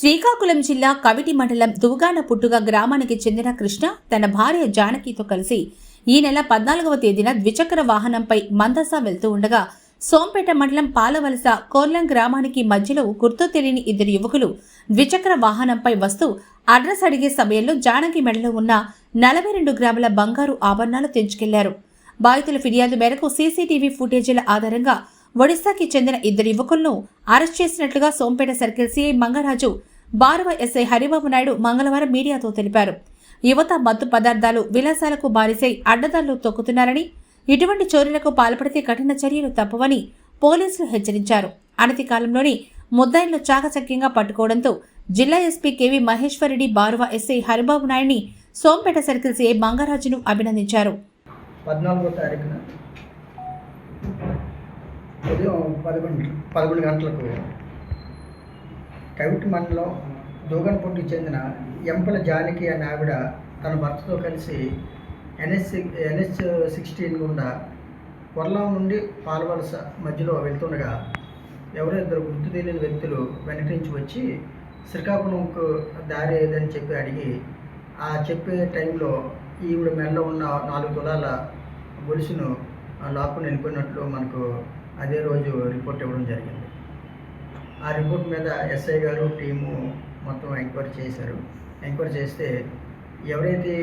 శ్రీకాకుళం జిల్లా కవిటి మండలం దువ్గాన పుట్టుగ గ్రామానికి చెందిన కృష్ణ తన భార్య జానకితో కలిసి ఈ నెల పద్నాలుగవ తేదీన ద్విచక్ర వాహనంపై మందస వెళ్తూ ఉండగా సోంపేట మండలం పాలవలస కోర్లం గ్రామానికి మధ్యలో గుర్తు తెలియని ఇద్దరు యువకులు ద్విచక్ర వాహనంపై వస్తూ అడ్రస్ అడిగే సమయంలో జానకి మెడలో ఉన్న నలభై రెండు గ్రాముల బంగారు ఆభరణాలు తెంచుకెళ్ళారు. బాధితుల ఫిర్యాదు మేరకు సీసీటీవీ ఫుటేజీల ఆధారంగా ఒడిశాకి చెందిన ఇద్దరు యువకులను అరెస్ట్ చేసినట్లుగా Sompeta circle CI Mangaraju Baruva SI Haribabu Naidu మంగళవారం మీడియాతో తెలిపారు. యువత మత్తు పదార్థాలు విలాసాలకు బారిసై అడ్డదారులు తొక్కుతున్నారని ఇటువంటి చోరీలకు పాల్పడితే కఠిన చర్యలు తప్పవని పోలీసులు హెచ్చరించారు. అనతి కాలంలోని ముద్దాయిలను చాకచక్యంగా పట్టుకోవడంతో జిల్లా SP KV Maheswara Reddy Baruva SI Haribabu నాయుడిని సోంపేట సర్కిల్ ఏ మంగరాజును అభినందించారు. పద్నాలుగో తారీఖున ఉదయం పదకొండు పదకొండు గంటలకు కవిటి మండలం దూగన్పొట్టుకు చెందిన ఎంపల జానకి అనే ఆవిడ తన భర్తతో కలిసి ఎన్ఎస్ ఎన్ఎస్ సిక్స్టీన్ గుండా కొల్లాం నుండి పాల్వలస మధ్యలో వెళ్తుండగా ఎవరో ఇద్దరు గుర్తు తెలియని వ్యక్తులు వెనక నుంచి వచ్చి శ్రీకాకుళంకు దారి ఏదని చెప్పి అడిగి ఆ చెప్పే టైంలో ఈవిడ మెడలో ఉన్న నాలుగు తులాల గొలుసును లాక్కుని వెళ్ళిపోయినట్లు మనకు అదే రోజు రిపోర్ట్ ఇవ్వడం జరిగింది. ఆ రిపోర్ట్ మీద ఎస్ఐ గారు టీము మొత్తం ఎంక్వైరీ చేశారు. ఎంక్వైరీ చేస్తే ఎవరైతే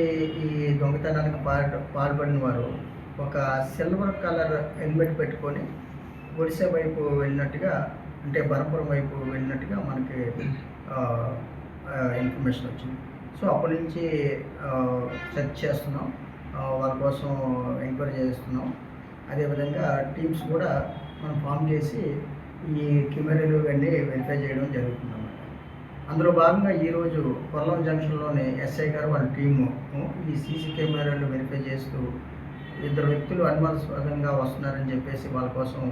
ఈ దొంగతనానికి పాల్ పాల్పడిన వారు ఒక సిల్వర్ కలర్ హెల్మెట్ పెట్టుకొని ఒడిశా వైపు వెళ్ళినట్టుగా అంటే బరపురం వైపు వెళ్ళినట్టుగా మనకి ఇన్ఫర్మేషన్ వచ్చింది. సో అప్పటి నుంచి సెర్చ్ చేస్తున్నాం. వాళ్ళ కోసం ఎంక్వైరీ చేస్తున్నాం. అదేవిధంగా టీమ్స్ కూడా మనం ఫామ్ చేసి ఈ కెమెరాలు వెళ్ళి వెరిఫై చేయడం జరుగుతుందన్నమాట. అందులో భాగంగా ఈరోజు కొల్లం జంక్షన్లోని ఎస్ఐ గారు వాళ్ళ టీము ఈ సీసీ కెమెరాలు వెరిఫై చేస్తూ ఇద్దరు వ్యక్తులు అనుమానాస్పదంగా వస్తున్నారని చెప్పేసి వాళ్ళ కోసం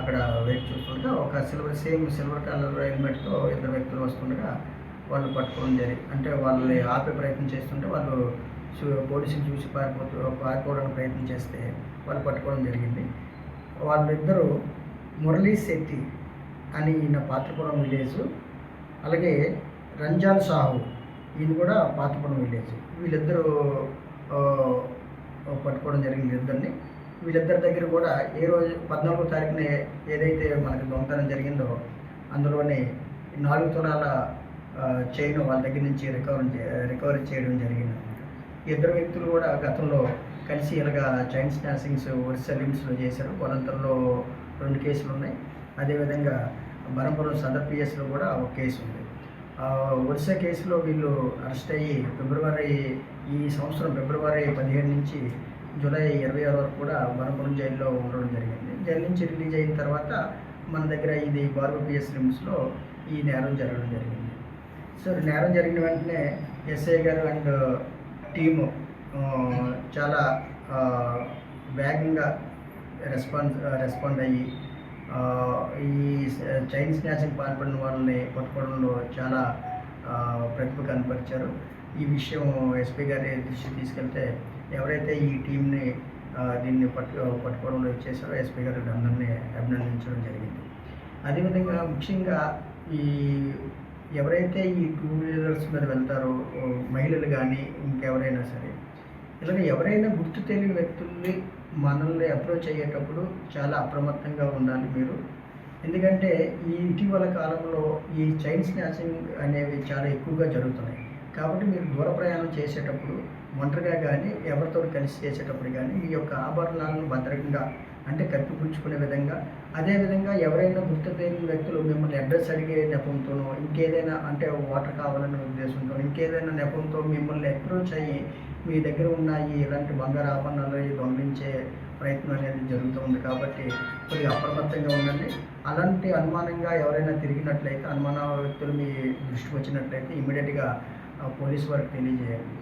అక్కడ వెయిట్ చూస్తుంటే ఒక సిల్వర్ సేమ్ సిల్వర్ కలర్ హెల్మెట్తో ఇద్దరు వ్యక్తులు వస్తుండగా వాళ్ళు పట్టుకోవడం జరిగి అంటే వాళ్ళని ఆపే ప్రయత్నం చేస్తుంటే వాళ్ళు పోలీసులు చూసి పారిపోతూ పారిపోవడానికి ప్రయత్నం చేస్తే వాళ్ళు పట్టుకోవడం జరిగింది. వాళ్ళిద్దరూ మురళీ శెట్టి అని ఈయన పాత్రపురం విలేజ్. అలాగే రంజాన్ సాహు ఈయన కూడా పాత్రపురం విలేజ్. వీళ్ళిద్దరూ పట్టుకోవడం జరిగింది ఇద్దరిని వీళ్ళిద్దరి దగ్గర కూడా ఏ రోజు పద్నాలుగో తారీఖున ఏదైతే మనకు దొంగతనం జరిగిందో అందులోని నాలుగు తులాల చైన్ వాళ్ళ దగ్గర నుంచి రికవర్ రికవరీ చేయడం జరిగింది. ఇద్దరు వ్యక్తులు కూడా గతంలో కలిసి ఇలాగా చైన్ స్నాచింగ్స్ ఒరిస్సా లిమ్స్లో చేశారు. కొలంతలో రెండు కేసులు ఉన్నాయి. అదేవిధంగా బరంపురం సదర్ పిఎస్లో కూడా ఒక కేసు ఉంది. ఒరిస్సా కేసులో వీళ్ళు అరెస్ట్ అయ్యి ఫిబ్రవరి ఈ సంవత్సరం ఫిబ్రవరి పదిహేడు నుంచి జూలై ఇరవై ఆరు వరకు కూడా బరంపురం జైల్లో ఉండడం జరిగింది. జైలు నుంచి రిలీజ్ అయిన తర్వాత మన దగ్గర ఇది బార్బో పిఎస్ లిమ్స్లో ఈ నేరం జరగడం జరిగింది. సో నేరం జరిగిన వెంటనే ఎస్ఐ గారు అండ్ టీము చాలా వేగంగా రెస్పాన్స్ రెస్పాండ్ uh, అయ్యి ఈ చైన్ స్నాచింగ్ పాల్పడిన వాళ్ళని పట్టుకోవడంలో చాలా ప్రతిభ కనపరిచారు. ఈ విషయం ఎస్పీ గారి దృష్టికి తీసుకెళ్తే ఎవరైతే ఈ టీంని దీన్ని పట్టు పట్టుకోవడంలో ఇచ్చేసారో ఎస్పీ గారు అందరినీ అభినందించడం జరిగింది. అదేవిధంగా ముఖ్యంగా ఈ ఎవరైతే ఈ టూ వీలర్స్ మీద వెళ్తారో మహిళలు కానీ ఇంకెవరైనా సరే ఇలాగ ఎవరైనా గుర్తు తెలియని వ్యక్తుల్ని మనల్ని అప్రోచ్ అయ్యేటప్పుడు చాలా అప్రమత్తంగా ఉండాలి మీరు. ఎందుకంటే ఈ ఇటీవల కాలంలో ఈ చైన్ స్నాచింగ్ అనేవి చాలా ఎక్కువగా జరుగుతున్నాయి. కాబట్టి మీరు దూర ప్రయాణం చేసేటప్పుడు ఒంటరిగా కానీ ఎవరితో కలిసి చేసేటప్పుడు కానీ మీ యొక్క ఆభరణాలను భద్రంగా అంటే కప్పిపుచ్చుకునే విధంగా అదేవిధంగా ఎవరైనా గుర్తు తెలియని వ్యక్తులు మిమ్మల్ని అడ్రస్ అడిగే నెపంతోనో ఇంకేదైనా అంటే వాటర్ కావాలనే ఉద్దేశంతో ఇంకేదైనా నెపంతో మిమ్మల్ని అప్రోచ్ అయ్యి మీ దగ్గర ఉన్న ఈ ఇలాంటి బంగారు ఆభరణాలు ఇవి ప్రయత్నం అనేది జరుగుతుంది కాబట్టి కొద్దిగా అప్రమత్తంగా ఉండండి. అలాంటి అనుమానంగా ఎవరైనా తిరిగినట్లయితే అనుమాన వ్యక్తులు మీ దృష్టికి వచ్చినట్లయితే ఇమీడియట్గా పోలీస్ వారికి తెలియజేయండి.